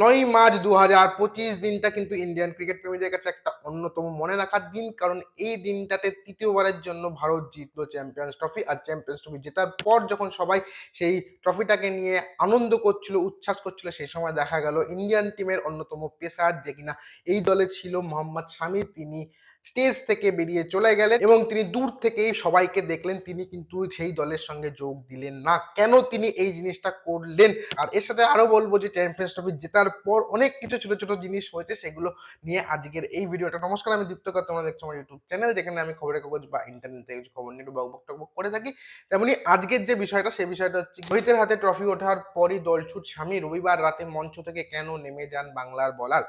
নয় মার্চ দু হাজার পঁচিশ দিনটা কিন্তু ইন্ডিয়ান ক্রিকেট প্রেমীদের কাছে একটা অন্যতম মনে রাখার দিন, কারণ এই দিনটাতে তৃতীয়বারের জন্য ভারত জিতলো চ্যাম্পিয়ন্স ট্রফি আর চ্যাম্পিয়ন্স ট্রফি জেতার পর যখন সবাই সেই ট্রফিটাকে নিয়ে আনন্দ করছিল, উচ্ছ্বাস করছিল, সেই সময় দেখা গেল ইন্ডিয়ান টিমের অন্যতম পেসার যে কিনা এই দলে ছিল মোহাম্মদ শামি তিনি স্টেজ থেকে বেরিয়ে চলে গেলেন এবং তিনি দূর থেকেই সবাইকে দেখলেন। তিনি কিন্তু সেই দলের সঙ্গে যোগ দিলেন না। কেন তিনি এই জিনিসটা করলেন? আর এর সাথে আরও বলব যে চ্যাম্পিয়ন্স ট্রফি জেতার পর অনেক কিছু ছোট ছোট জিনিস হয়েছে, সেগুলো নিয়ে আজকের এই ভিডিওটা। নমস্কার, আমি দীপ্ত কর। তোমরা দেখছ আমার ইউটিউব চ্যানেল যেখানে আমি খবরের কাগজ বা ইন্টারনেট থেকে কিছু খবর নিয়ে বক বক করে থাকি। তেমনি আজকের যে বিষয়টা, সেই বিষয়টা হচ্ছে রোহিতের হাতে ট্রফি ওঠার পরই দলছুট স্বামী রবিবার রাতে মঞ্চ থেকে কেন নেমে যান বাংলার বলার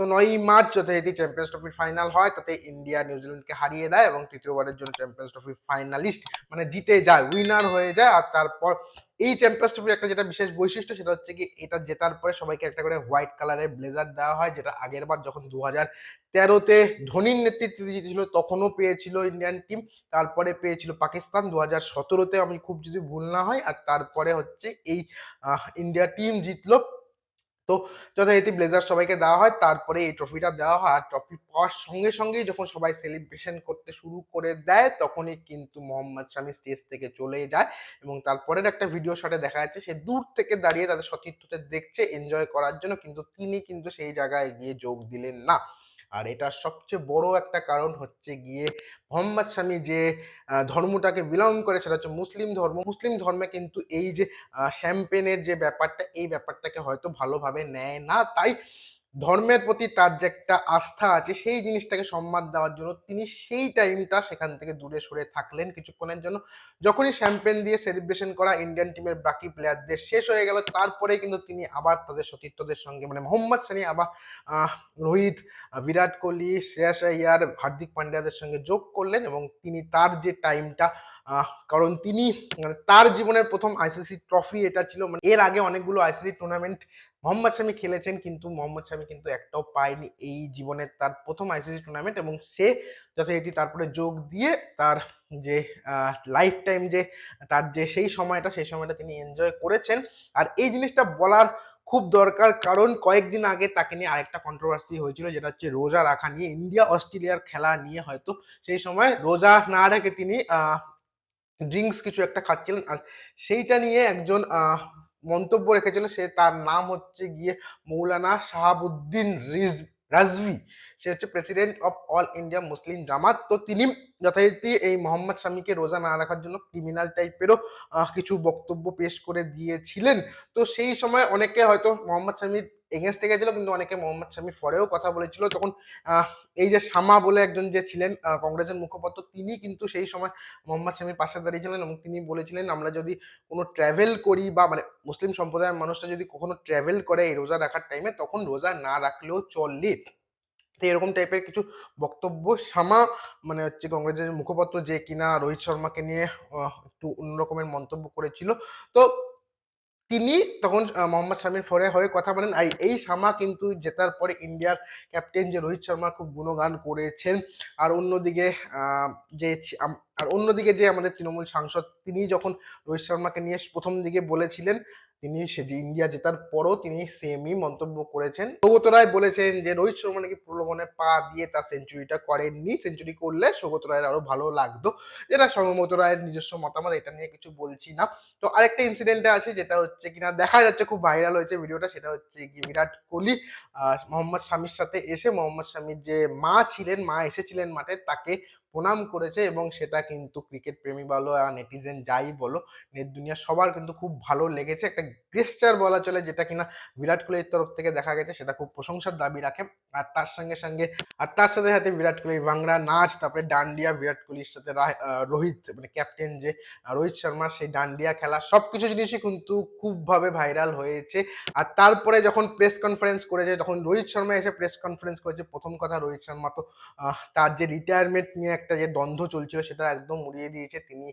তো নয়ই মার্চ যথারীতি চ্যাম্পিয়ন্স ট্রফির ফাইনাল হয়, তাতে ইন্ডিয়া নিউজিল্যান্ডকে হারিয়ে দেয় এবং তৃতীয়বারের জন্য চ্যাম্পিয়ন্স ট্রফির ফাইনালিস্ট মানে জিতে যায় উইনার হয়ে যায়। আর তারপর এই চ্যাম্পিয়ন্স ট্রফির একটা যেটা বিশেষ বৈশিষ্ট্য সেটা হচ্ছে কি, এটা জেতার পরে সবাইকে একটা করে হোয়াইট কালারের ব্লেজার দেওয়া হয়, যেটা আগের বার যখন দু হাজার তেরোতে ধোনির নেতৃত্বে জিতেছিল, তখনও পেয়েছিল ইন্ডিয়ান টিম তারপরে পেয়েছিল পাকিস্তান দু হাজার সতেরোতে, আমি খুব যদি ভুল না হয়। আর তারপরে হচ্ছে এই ইন্ডিয়া টিম জিতলো। তো যথারীতি ব্লেজার সবাইকে দেওয়া হয়, তারপরে এই ট্রফিটা দেওয়া হয়। আর ট্রফি পাওয়ার সঙ্গে সঙ্গেই যখন সবাই সেলিব্রেশন করতে শুরু করে দেয়, তখনই কিন্তু মোহাম্মদ শামি স্টেজ থেকে চলে যায় এবং তারপরের একটা ভিডিও শটে দেখা যাচ্ছে, সে দূর থেকে দাঁড়িয়ে তাদের সতীর্থদের দেখছে এনজয় করার জন্য, কিন্তু তিনি কিন্তু সেই জায়গায় গিয়ে যোগ দিলেন না। আর এটার সবচেয়ে বড় একটা কারণ হচ্ছে গিয়ে মোহাম্মদ স্বামী যে ধর্মটাকে বিলং করে সেটা হচ্ছে মুসলিম ধর্ম। মুসলিম ধর্মে কিন্তু এই যে শ্যাম্পেনের যে ব্যাপারটা, এই ব্যাপারটাকে হয়তো ভালোভাবে নেয় না। তাই ধর্মের প্রতি তার যে একটা আস্থা আছে, সেই জিনিসটাকে সম্মান দেওয়ার জন্য তিনি সেই টাইমটা সেখান থেকে দূরে সরে থাকলেন কিছুক্ষণের জন্য। যখনই শ্যাম্পেন দিয়ে সেলিব্রেশন করা ইন্ডিয়ান টিমের বাকি প্লেয়ারদের শেষ হয়ে গেল তারপরে কিন্তু তিনি আবার তাদের সতীর্থদের সঙ্গে মানে মোহাম্মদ সানি, আবার রোহিত বিরাট কোহলি, শ্রেয়াস আয়ার হার্দিক পান্ডিয়াদের সঙ্গে যোগ করলেন এবং তিনি তার যে টাইমটা কারণ তিনি মানে তার জীবনের প্রথম আইসিসি ট্রফি এটা ছিল মানে এর আগে অনেকগুলো আইসিসি টুর্নামেন্ট মোহাম্মদ শামি খেলেছেন, কিন্তু মোহাম্মদ শামি কিন্তু একটাও পায়নি এই জীবনের তার প্রথম আইসিসি টুর্নামেন্ট এবং সে যথারীতি তারপরে যোগ দিয়ে তার যে লাইফ টাইম যে, তার যে সেই সময়টা সেই সময়টা তিনি এনজয় করেছেন। আর এই জিনিসটা বলার খুব দরকার, কারণ কয়েকদিন আগে তাকে নিয়ে আরেকটা কন্ট্রোভার্সি হয়েছিল, যেটা হচ্ছে রোজা রাখা নিয়ে ইন্ডিয়া অস্ট্রেলিয়ার খেলা নিয়ে হয়তো সেই সময় রোজা না রেখে তিনি ড্রিঙ্কস কিছু একটা খাচ্ছিলেন আর সেইটা নিয়ে একজন মন্তব্য রেখেছিল, সে তার নাম হচ্ছে গিয়ে মৌলানা শাহাবুদ্দিন রিজ, রাজভি। সে হচ্ছে president of all India Muslim Jamaat. তো তিনি যথারীতি এই মোহাম্মদ শামীকে রোজা না রাখার জন্য ক্রিমিনাল টাইপেরও কিছু বক্তব্য পেশ করে দিয়েছিলেন। তো সেই সময় অনেকে হয়তো মোহাম্মদ শামীর এগেনস্টে গেছিল, কিন্তু অনেকে মোহাম্মদ শামি ফরেও কথা বলেছিল। তখন এই যে শামা বলে একজন যে ছিলেন কংগ্রেসের মুখপাত্র, তিনি কিন্তু সেই সময় মোহাম্মদ শামির পাশে দাঁড়িয়েছিলেন এবং তিনি বলেছিলেন, আমরা যদি কোনো ট্র্যাভেল করি বা মানে মুসলিম সম্প্রদায়ের মানুষরা যদি কখনো ট্র্যাভেল করে এই রোজা রাখার টাইমে তখন রোজা না রাখলেও চললে তো এরকম টাইপের কিছু বক্তব্য শামা মানে হচ্ছে কংগ্রেসের মুখপাত্র যে কিনা রোহিত শর্মাকে নিয়ে একটু অন্যরকমের মন্তব্য করেছিল। তো তিনি তখন মোহাম্মদ শামির ফরে হয়ে কথা বলেন আর এই শামা কিন্তু জেতার পরে ইন্ডিয়ার ক্যাপ্টেন যে রোহিত শর্মা খুব গুণগান করেছেন। আর অন্যদিকে যে আর অন্যদিকে যে আমাদের তৃণমূল সাংসদ তিনি যখন রোহিত শর্মাকে নিয়ে প্রথম দিকে বলেছিলেন, তিনি সে যে ইন্ডিয়া জেতার পরও তিনি সেমই মন্তব্য করেছেন। সৌগত রায় বলেছেন যে, রোহিত শর্মা নাকি প্রলোভনে পা দিয়ে তার সেঞ্চুরিটা করেননি। সেঞ্চুরি করলে সৌগত রায়ের আরও ভালো লাগতো। যেটা সৌগত রায়ের নিজস্ব মতামত, এটা নিয়ে কিছু বলছি না। তো আরেকটা ইনসিডেন্টে আছে যেটা হচ্ছে কিনা, দেখা যাচ্ছে খুব ভাইরাল হয়েছে ভিডিওটা, সেটা হচ্ছে কি, বিরাট কোহলি মোহাম্মদ শামির সাথে এসে, মোহাম্মদ শামির যে মা ছিলেন, মা এসেছিলেন মাঠে, তাকে প্রণাম করেছে এবং সেটা কিন্তু ক্রিকেট প্রেমী বলো আর নেটিজেন যাই বলো নেট দুনিয়া সবার কিন্তু খুব ভালো লেগেছে। একটা গেস্টার বলা চলে যেটা কিনা বিরাট কোহলির তরফ থেকে দেখা গেছে, সেটা খুব প্রশংসার দাবি রাখে। আর তার সঙ্গে সঙ্গে, আর তার সাথে সাথে বিরাট কোহলির বাংলা নাচ, তারপরে ডান্ডিয়া, বিরাট কোহলির সাথে রোহিত মানে ক্যাপ্টেন যে রোহিত শর্মা, সেই ডান্ডিয়া খেলা সব কিছু জিনিসই কিন্তু খুবভাবে ভাইরাল হয়েছে। আর তারপরে যখন প্রেস কনফারেন্স করেছে তখন রোহিত শর্মা এসে প্রেস কনফারেন্স করেছে, প্রথম কথা রোহিত শর্মা তো তার যে রিটায়ারমেন্ট নিয়ে একটা যে দ্বন্দ্ব চলছিল সেটা একদম উড়িয়ে দিয়েছে। তিনি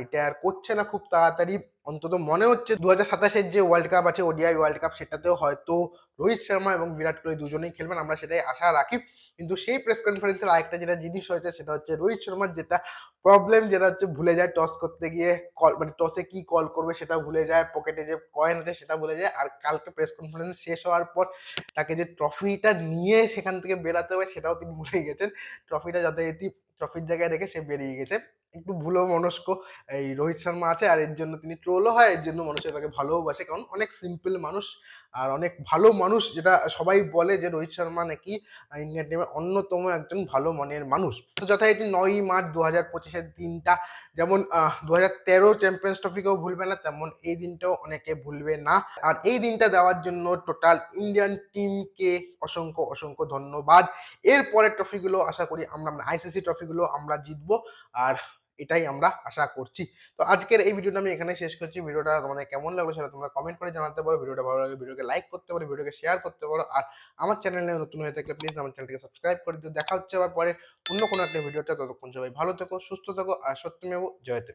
রিটায়ার করছে না খুব তাড়াতাড়ি। অন্তত মনে হচ্ছে দু হাজার সাতাশের যে ওয়ার্ল্ড কাপ আছে ওডিআই ওয়ার্ল্ড কাপ সেটাতেও হয়তো রোহিত শর্মা এবং বিরাট কোহলি দুজনেই খেলবেন, আমরা সেটাই আশা রাখি। কিন্তু সেই প্রেস কনফারেন্সের আরেকটা যেটা জিনিস হয়েছে, সেটা হচ্ছে রোহিত শর্মার যেটা প্রবলেম যেটা হচ্ছে ভুলে যায় টস করতে গিয়ে কল মানে টসে কি কল করবে সেটা ভুলে যায় পকেটে যে কয়েন আছে সেটা ভুলে যায়। আর কালকে প্রেস কনফারেন্স শেষ হওয়ার পর তাকে যে ট্রফিটা নিয়ে সেখান থেকে বেরাতে হবে সেটাও তিনি ভুলে গেছেন। ট্রফিটা যথারীতি ট্রফির জায়গায় রেখে সে বেরিয়ে গেছে। একটু ভুলো মনস্ক এই রোহিত শর্মা আছে আর এর জন্য তিনি ট্রোলও হয়, এর জন্য মানুষের তাকে ভালোও বাসে। কারণ অনেক সিম্পল মানুষ আর অনেক ভালো মানুষ যেটা সবাই বলে যে রোহিত শর্মা নাকি ইন্ডিয়ান টিমের অন্যতম একজন ভালো মনের মানুষ। তো যথারীতি নয়ই মার্চ দু হাজার পঁচিশের দিনটা, যেমন দু হাজার তেরো চ্যাম্পিয়ন্স ট্রফিকেও ভুলবে না, তেমন এই দিনটাও অনেকে ভুলবে না। আর এই দিনটা দেওয়ার জন্য টোটাল ইন্ডিয়ান টিমকে অসংখ্য অসংখ্য ধন্যবাদ। এর পরের ট্রফিগুলো আশা করি আমরা আইসিসি ট্রফিগুলো আমরা জিতবো। আর এটাই আমরা আশা করছি। তো আজকের এই ভিডিওটা আমি এখানে শেষ করছি। ভিডিওটা তোমাদের কেমন লাগল সেটা তোমরা কমেন্ট করে জানাতে পারো। ভিডিওটা ভালো লাগে ভিডিওকে লাইক করতে পারো, ভিডিওকে শেয়ার করতে পারো। আর আমার চ্যানেলে নতুন হয়ে থাকলে প্লিজ আমার চ্যানেলটিকে সাবস্ক্রাইব করে দিও। দেখা হচ্ছে আবার পরে অন্য কোনো একটা ভিডিওতে ততক্ষণ সবাই ভালো থেকো, সুস্থ থেকো, আর সত্যমেব জয়তে